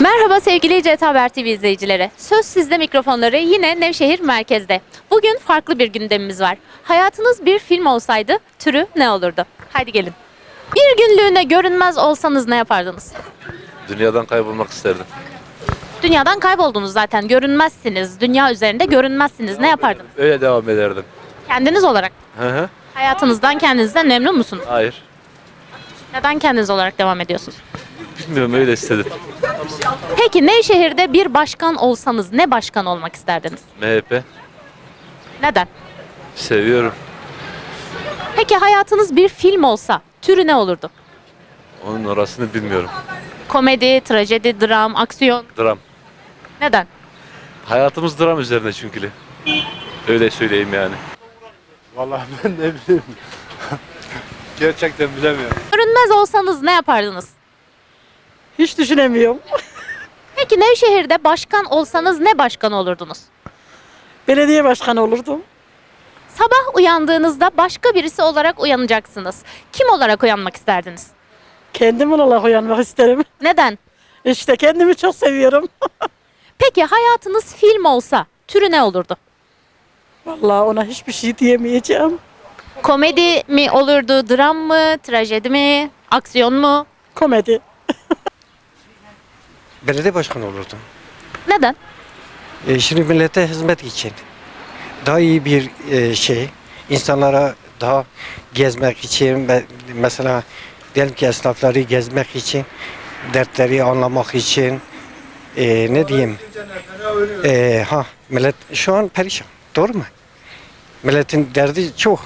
Merhaba sevgili CT Haber TV izleyicileri. Söz sizde mikrofonları yine Nevşehir merkezde. Bugün farklı bir gündemimiz var. Hayatınız bir film olsaydı türü ne olurdu? Haydi gelin. Bir günlüğüne görünmez olsanız ne yapardınız? Dünyadan kaybolmak isterdim. Dünyadan kayboldunuz zaten. Görünmezsiniz. Dünya üzerinde görünmezsiniz. Ne yapardınız? Öyle devam ederdim. Kendiniz olarak. Hı hı. Hayatınızdan kendinizden memnun musunuz? Hayır. Neden kendiniz olarak devam ediyorsunuz? Bilmiyorum öyle istedim. Peki Nevşehir'de bir başkan olsanız ne başkan olmak isterdiniz? MHP. Neden? Seviyorum. Peki hayatınız bir film olsa türü ne olurdu? Onun orasını bilmiyorum. Komedi, trajedi, dram, aksiyon. Dram. Neden? Hayatımız dram üzerine çünkü. Öyle söyleyeyim yani. Vallahi ben ne bileyim. Gerçekten bilemiyorum. Görünmez olsanız ne yapardınız? Hiç düşünemiyorum. Peki Nevşehir'de başkan olsanız ne başkan olurdunuz? Belediye başkanı olurdum. Sabah uyandığınızda başka birisi olarak uyanacaksınız. Kim olarak uyanmak isterdiniz? Kendim olarak uyanmak isterim. Neden? İşte kendimi çok seviyorum. Peki hayatınız film olsa türü ne olurdu? Vallahi ona hiçbir şey diyemeyeceğim. Komedi mi olurdu, dram mı, trajedi mi, aksiyon mu? Komedi. Belediye başkanı olurdum. Neden? E, şimdi millete hizmet için daha iyi bir e, şey, insanlara daha gezmek için, mesela diyelim ki esnafları gezmek için, dertleri anlamak için, e, ne diyeyim, e, ha millet şu an perişan, doğru mu? Milletin derdi çok.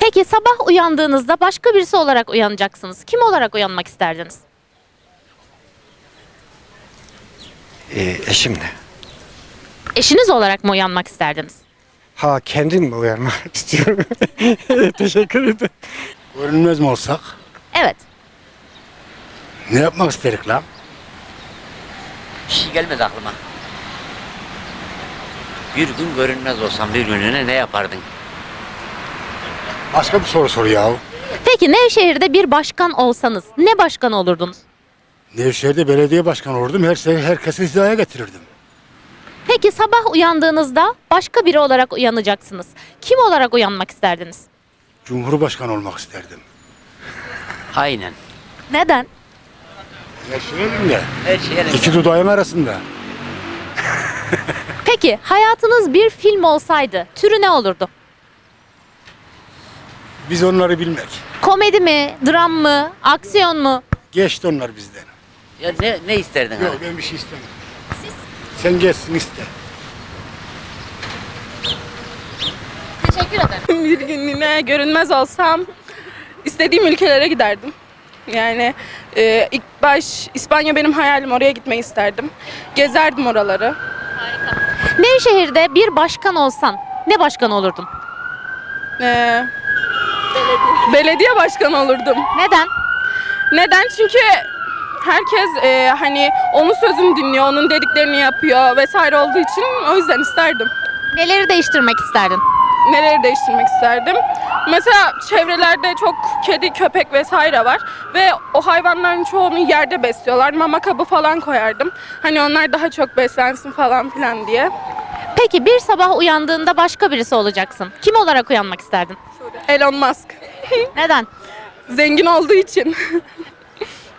Peki sabah uyandığınızda başka birisi olarak uyanacaksınız. Kim olarak uyanmak isterdiniz? E, eşimle. Eşiniz olarak mı uyanmak isterdiniz? Ha kendim mi uyanmak istiyorum? Teşekkür ederim. Görünmez mi olsak Evet. ne yapmak isterik lan? Bir şey gelmedi aklıma. Bir gün görünmez olsam bir günlüğüne ne yapardın? Başka bir soru sor ya. Peki Nevşehir'de bir başkan olsanız ne başkan olurdunuz? Nevşehir'de belediye başkanı olurdum. Her şeyi herkesi hizaya getirirdim. Peki sabah uyandığınızda başka biri olarak uyanacaksınız. Kim olarak uyanmak isterdiniz? Cumhurbaşkanı olmak isterdim. Aynen. Neden? Yaşayalım ya. Her şeye İki dudağım arasında. Peki hayatınız bir film olsaydı türü ne olurdu? Biz onları bilmek. Komedi mi, dram mı, aksiyon mu? Geçti onlar bizden. Ya ne, ne isterdin Yok abi? ben bir şey istemem. Sen geçsin iste. Teşekkür ederim. bir günlüğüne görünmez olsam istediğim ülkelere giderdim. Yani e, ilk baş İspanya benim hayalim oraya gitmeyi isterdim. Gezerdim oraları. Nevşehir'de bir başkan olsan ne başkan olurdun? E, belediye başkanı olurdum. Neden? Neden? Çünkü herkes e, hani onun sözünü dinliyor, onun dediklerini yapıyor vesaire olduğu için o yüzden isterdim. Neleri değiştirmek isterdin? Neleri değiştirmek isterdim? Mesela çevrelerde çok kedi, köpek vesaire var ve o hayvanların çoğunu yerde besliyorlar. Mama kabı falan koyardım. Hani onlar daha çok beslensin falan filan diye. Peki bir sabah uyandığında başka birisi olacaksın. Kim olarak uyanmak isterdin? Elon Musk. Neden? Zengin olduğu için.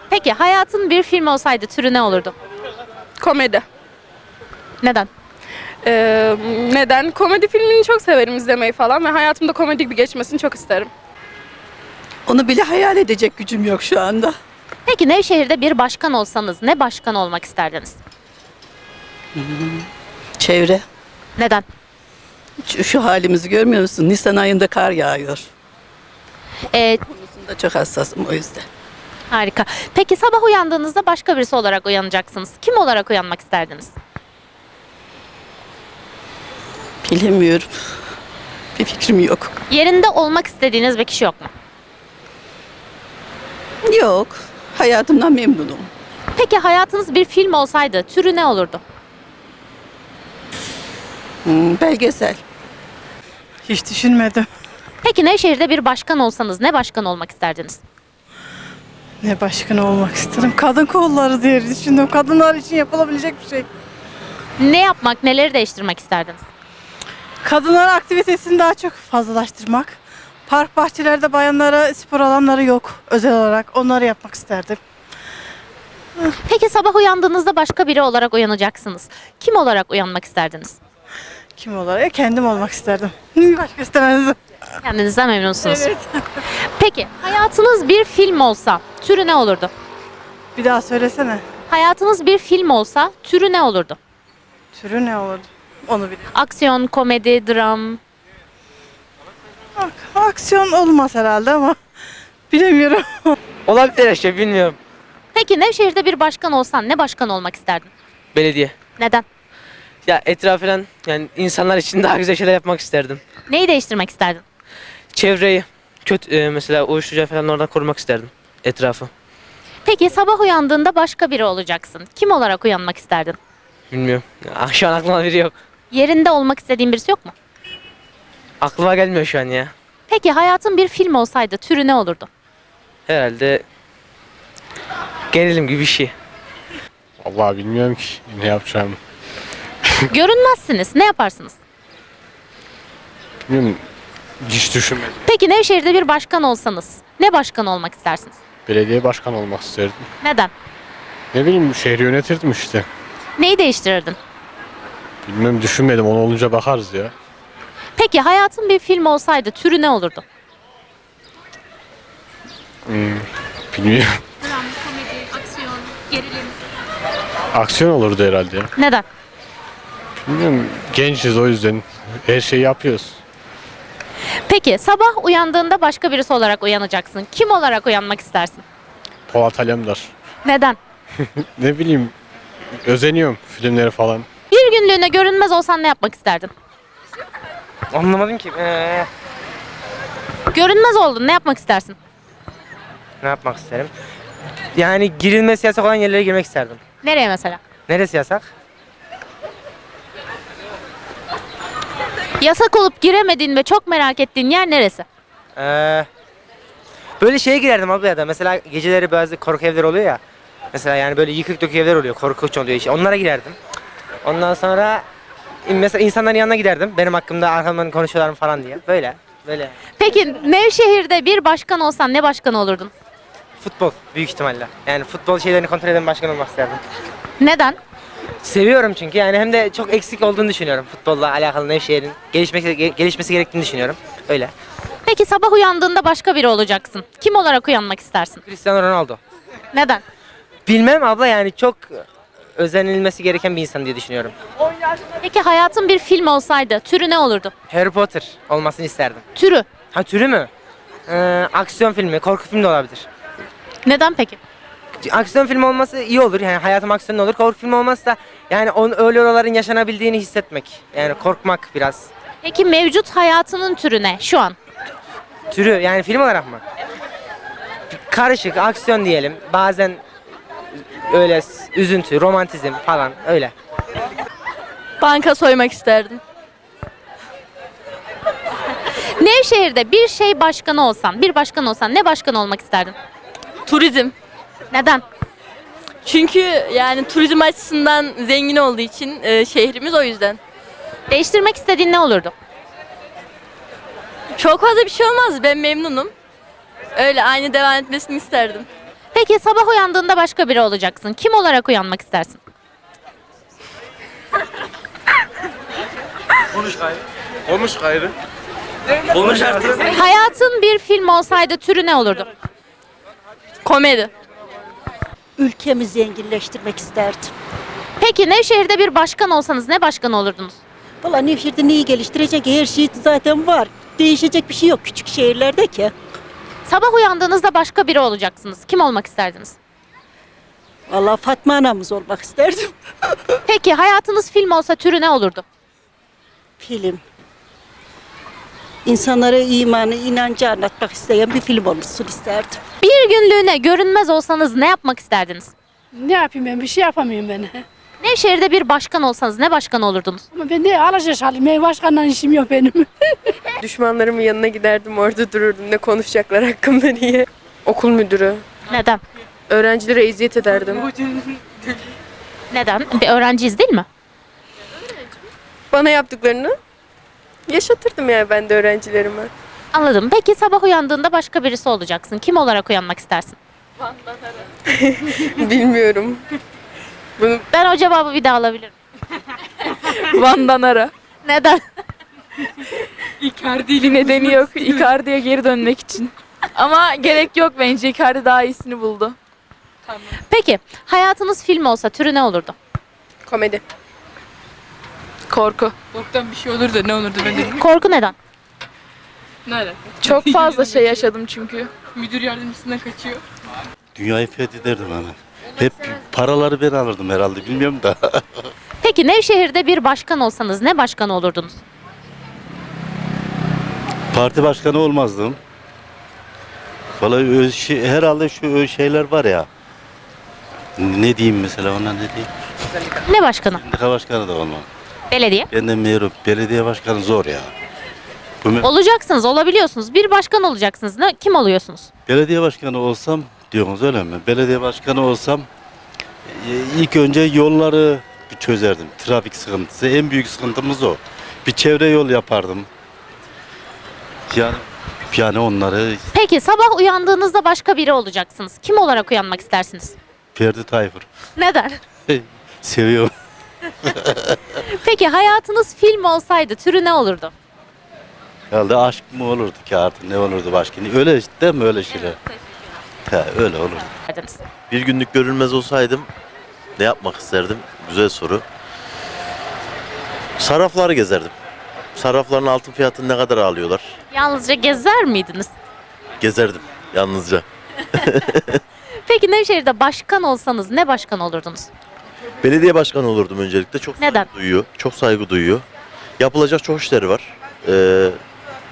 Peki hayatın bir film olsaydı türü ne olurdu? Komedi. Neden? Ee, neden? Komedi filmini çok severim izlemeyi falan ve hayatımda komedi bir geçmesini çok isterim. Onu bile hayal edecek gücüm yok şu anda. Peki Nevşehir'de bir başkan olsanız ne başkan olmak isterdiniz? Çevre. Neden? Şu, şu halimizi görmüyor musun? Nisan ayında kar yağıyor. Ee, Konusunda çok hassasım o yüzden. Harika. Peki sabah uyandığınızda başka birisi olarak uyanacaksınız. Kim olarak uyanmak isterdiniz? Bilemiyorum. Bir fikrim yok. Yerinde olmak istediğiniz bir kişi yok mu? Yok. Hayatımdan memnunum. Peki hayatınız bir film olsaydı türü ne olurdu? Hmm, belgesel. Hiç düşünmedim. Peki Nevşehir'de bir başkan olsanız ne başkan olmak isterdiniz? Ne başkan olmak isterim? Kadın kolları diye düşündüm. Kadınlar için yapılabilecek bir şey. Ne yapmak, neleri değiştirmek isterdiniz? Kadınlar aktivitesini daha çok fazlalaştırmak. Park bahçelerde bayanlara spor alanları yok özel olarak. Onları yapmak isterdim. Peki sabah uyandığınızda başka biri olarak uyanacaksınız. Kim olarak uyanmak isterdiniz? Kim olarak? Kendim olmak isterdim. Başka istemezdim. Kendinizden memnunsunuz. Peki hayatınız bir film olsa türü ne olurdu? Bir daha söylesene. Hayatınız bir film olsa türü ne olurdu? Türü ne olurdu? Onu biliyorum. Aksiyon, komedi, dram. Ak- Aksiyon olmaz herhalde ama bilemiyorum. Olabilir işte bilmiyorum. Peki Nevşehir'de bir başkan olsan ne başkan olmak isterdin? Belediye. Neden? Ya etraf falan yani insanlar için daha güzel şeyler yapmak isterdim. Neyi değiştirmek isterdin? Çevreyi kötü e, mesela uyuşturucu falan oradan korumak isterdim etrafı. Peki sabah uyandığında başka biri olacaksın. Kim olarak uyanmak isterdin? Bilmiyorum. Ya, şu an aklıma biri yok. Yerinde olmak istediğin birisi yok mu? Aklıma gelmiyor şu an ya. Peki hayatın bir film olsaydı türü ne olurdu? Herhalde gerilim gibi bir şey. Vallahi bilmiyorum ki ne yapacağımı. Görünmezsiniz. Ne yaparsınız? Bilmiyorum. Hiç düşünmedim. Peki Nevşehir'de bir başkan olsanız ne başkan olmak istersiniz? Belediye başkanı olmak isterdim. Neden? Ne bileyim şehri yönetirdim işte. Neyi değiştirirdin? Bilmem düşünmedim onu olunca bakarız ya. Peki hayatın bir film olsaydı türü ne olurdu? Bilmiyorum. Dram, komedi, aksiyon, gerilim. Aksiyon olurdu herhalde ya. Neden? Bilmiyorum gençiz o yüzden her şeyi yapıyoruz. Peki sabah uyandığında başka birisi olarak uyanacaksın. Kim olarak uyanmak istersin? Polat Alemdar. Neden? Ne bileyim özeniyorum filmleri falan. Bir günlüğüne görünmez olsan ne yapmak isterdin? Anlamadım ki. Ee, Görünmez oldun ne yapmak istersin? ne yapmak isterim? Yani girilmesi yasak olan yerlere girmek isterdim. Nereye mesela? Neresi yasak? Yasak olup giremediğin ve çok merak ettiğin yer neresi? Ee, böyle şeye girerdim abla ya da mesela geceleri bazı korku evleri oluyor ya. Mesela yani böyle yıkık dökük evler oluyor, korkunç oluyor işte. Onlara girerdim. Ondan sonra mesela insanların yanına giderdim. Benim hakkımda arkamdan konuşuyorlar mı falan diye. Böyle, böyle. Peki Nevşehir'de bir başkan olsan ne başkan olurdun? Futbol büyük ihtimalle. Yani futbol şeylerini kontrol eden başkan olmak isterdim. Neden? Seviyorum çünkü yani hem de çok eksik olduğunu düşünüyorum futbolla alakalı Nevşehir'in gelişmesi, gelişmesi gerektiğini düşünüyorum. Öyle. Peki sabah uyandığında başka biri olacaksın. Kim olarak uyanmak istersin? Cristiano Ronaldo. Neden? Bilmem abla yani çok özenilmesi gereken bir insan diye düşünüyorum. Peki hayatın bir film olsaydı türü ne olurdu? Harry Potter olmasını isterdim. Türü. Ha türü mü? Ee, aksiyon filmi, korku filmi de olabilir. Neden peki? Aksiyon filmi olması iyi olur. Yani hayatım aksiyonlu olur. Korku filmi olmazsa yani on, öyle oraların yaşanabildiğini hissetmek. Yani korkmak biraz. Peki mevcut hayatının türü ne şu an? Türü yani film olarak mı? Karışık, aksiyon diyelim. Bazen öyle üzüntü, romantizm falan öyle. Banka soymak isterdim. Nevşehir'de bir şey başkanı olsan, bir başkan olsan ne başkan olmak isterdin? Turizm. Neden? Çünkü yani turizm açısından zengin olduğu için e, şehrimiz o yüzden. Değiştirmek istediğin ne olurdu? Çok fazla bir şey olmaz. Ben memnunum. Öyle aynı devam etmesini isterdim. Peki sabah uyandığında başka biri olacaksın. Kim olarak uyanmak istersin? Olmuş gayrı. Olmuş artık. Hayatın bir film olsaydı türü ne olurdu? Komedi. Ülkemi zenginleştirmek isterdim. Peki Nevşehir'de bir başkan olsanız ne başkan olurdunuz? Valla Nevşehir'de neyi geliştirecek? Her şey zaten var. Değişecek bir şey yok küçük şehirlerde ki. Sabah uyandığınızda başka biri olacaksınız. Kim olmak isterdiniz? Valla Fatma anamız olmak isterdim. Peki hayatınız film olsa türü ne olurdu? Film. İnsanlara imanı, inancı anlatmak isteyen bir film olsun isterdim. Bir günlüğüne görünmez olsanız ne yapmak isterdiniz? Ne yapayım ben? Bir şey yapamıyorum ben. Nevşehir'de bir başkan olsanız ne başkan olurdunuz? Ama ben de alacağız halim. Ev başkanla işim yok benim. Düşmanlarımın yanına giderdim orada dururdum ne konuşacaklar hakkımda diye. Okul müdürü, Neden? Öğrencilere eziyet ederdim. Neden? Bir öğrenciyiz değil mi? Bana yaptıklarını yaşatırdım yani ben de öğrencilerime. Anladım. Peki sabah uyandığında başka birisi olacaksın. Kim olarak uyanmak istersin? Bilmiyorum. Ben o cevabı bir daha alabilirim. Van'dan ara. Neden? Icardi nedeni yok. Icardi'ye geri dönmek için. Ama gerek yok bence. Icardi daha iyisini buldu. Peki hayatınız film olsa türü ne olurdu? Komedi. Korku. Korktan bir şey olur da ne olurdu ben Korku neden? Çok fazla şey yaşadım çünkü. Müdür yardımcısından kaçıyor. Dünyayı fethederdim hemen. Hep paraları ben alırdım herhalde bilmiyorum da. Peki Nevşehir'de bir başkan olsanız ne başkanı olurdunuz? Parti başkanı olmazdım. Vallahi ö- şey- herhalde şu ö- şeyler var ya. Ne diyeyim mesela ona ne diyeyim? Ne başkanı? Sendika başkanı da olmam. Belediye. Ben de meğerim. Belediye başkanı zor ya. Me- Olacaksınız, olabiliyorsunuz. Bir başkan olacaksınız. Ne, kim oluyorsunuz? belediye başkanı olsam diyorsunuz öyle mi? Belediye başkanı olsam e, ilk önce yolları bir çözerdim. Trafik sıkıntısı. En büyük sıkıntımız o. Bir çevre yol yapardım. Yani yani onları Peki sabah uyandığınızda başka biri olacaksınız. Kim olarak uyanmak istersiniz? Ferdi Tayfur. Neden? Seviyorum. Peki hayatınız film olsaydı türü ne olurdu? Herhalde aşk mı olurdu ki artık ne olurdu başka? Öyle işte değil mi öyle şeyler? He, öyle olurdu. Bir günlük görünmez olsaydım ne yapmak isterdim? Güzel soru. Sarrafları gezerdim. Sarrafların altın fiyatını ne kadar alıyorlar? Yalnızca gezer miydiniz? Gezerdim yalnızca. Peki Nevşehir'de başkan olsanız ne başkan olurdunuz? Belediye başkanı olurdum öncelikle. Çok Neden? saygı duyuyor. Çok saygı duyuyor. Yapılacak çok işleri var. Ee,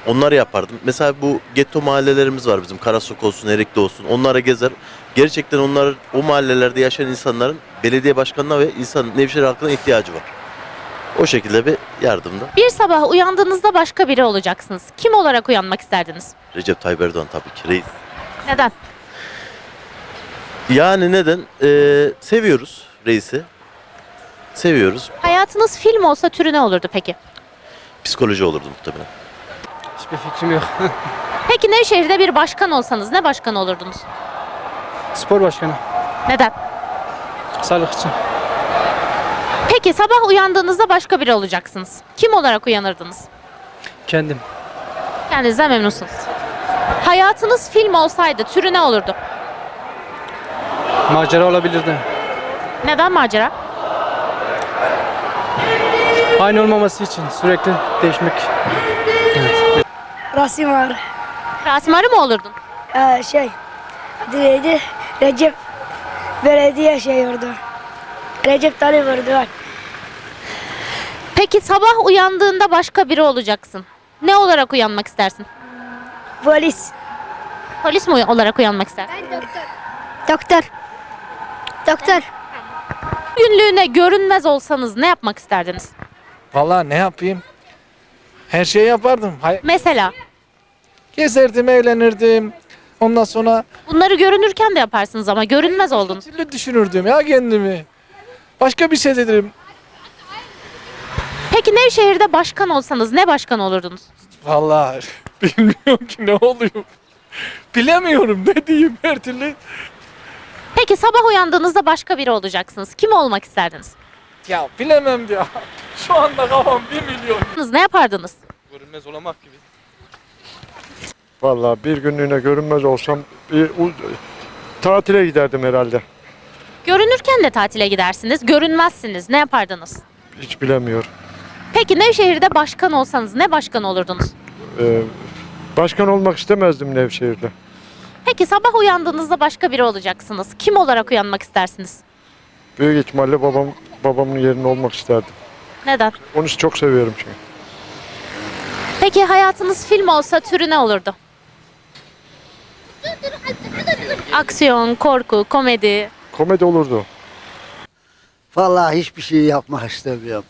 onları yapardım. Mesela bu getto mahallelerimiz var bizim. Karasok olsun, Erikli olsun. Onlara gezer. Gerçekten onlar o mahallelerde yaşayan insanların belediye başkanına ve insan Nevşehir halkına ihtiyacı var. O şekilde bir yardımda. Bir sabah uyandığınızda başka biri olacaksınız. Kim olarak uyanmak isterdiniz? Recep Tayyip Erdoğan tabii ki reis. Neden? Yani neden? Ee, seviyoruz reisi. Seviyoruz. Hayatınız film olsa türü ne olurdu peki? Psikoloji olurdu muhtemelen. Hiçbir fikrim yok. Peki Nevşehir'de bir başkan olsanız ne başkan olurdunuz? Spor başkanı. Neden? Sağlık için. Peki sabah uyandığınızda başka biri olacaksınız. Kim olarak uyanırdınız? Kendim. Kendinizden memnunsunuz. Hayatınız film olsaydı türü ne olurdu? Macera olabilirdi. Neden macera? Aynı olmaması için sürekli değişmek. Rasim var. Rasim Arı mı olurdun? Ee, şey, adı neydi? Recep belediye şey orada. Recep Tayyip Erdoğan. Peki sabah uyandığında başka biri olacaksın. Ne olarak uyanmak istersin? Polis. Polis mi olarak uyanmak istersin? Doktor. Doktor. Günlüğüne görünmez olsanız ne yapmak isterdiniz? Vallahi ne yapayım? Her şeyi yapardım. Hay- Mesela Gezerdim, eğlenirdim. Ondan sonra bunları görünürken de yaparsınız ama görünmez oldunuz. türlü düşünürdüm ya kendimi. Başka bir şey dedim. Peki Nevşehir'de başkan olsanız ne başkan olurdunuz? Vallahi bilmiyorum ki ne oluyor. Bilemiyorum ne diyeyim her türlü. Peki sabah uyandığınızda başka biri olacaksınız. Kim olmak isterdiniz? Ya bilemem ya. Şu anda kafam bir milyon. Ne yapardınız? Görünmez olamak gibi. Vallahi bir günlüğüne görünmez olsam bir tatile giderdim herhalde. Görünürken de tatile gidersiniz, görünmezsiniz. Ne yapardınız? Hiç bilemiyorum. Peki Nevşehir'de başkan olsanız ne başkan olurdunuz? Ee, başkan olmak istemezdim Nevşehir'de. Peki sabah uyandığınızda başka biri olacaksınız. Kim olarak uyanmak istersiniz? Büyük ihtimalle babam babamın yerine olmak isterdim. Neden? Onu çok seviyorum çünkü. Peki hayatınız film olsa türü ne olurdu? Aksiyon, korku, komedi. Komedi olurdu. Vallahi hiçbir şey yapmak istemiyorum.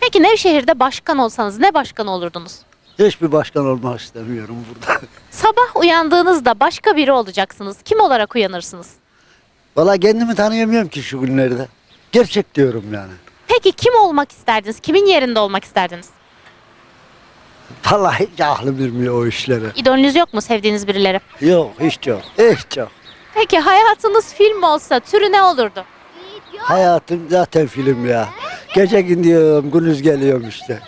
Peki Nevşehir'de başkan olsanız ne başkan olurdunuz? Hiçbir başkan olmak istemiyorum burada. Sabah uyandığınızda başka biri olacaksınız. Kim olarak uyanırsınız? Valla kendimi tanıyamıyorum ki şu günlerde. Gerçek diyorum yani. Peki kim olmak isterdiniz? Kimin yerinde olmak isterdiniz? Vallahi hiç aklım bilmiyor o işlere. İdolünüz yok mu sevdiğiniz birileri? Yok hiç yok. Hiç yok. Peki hayatınız film olsa türü ne olurdu? Hayatım zaten film ya. Gece gidiyorum, gündüz geliyorum işte.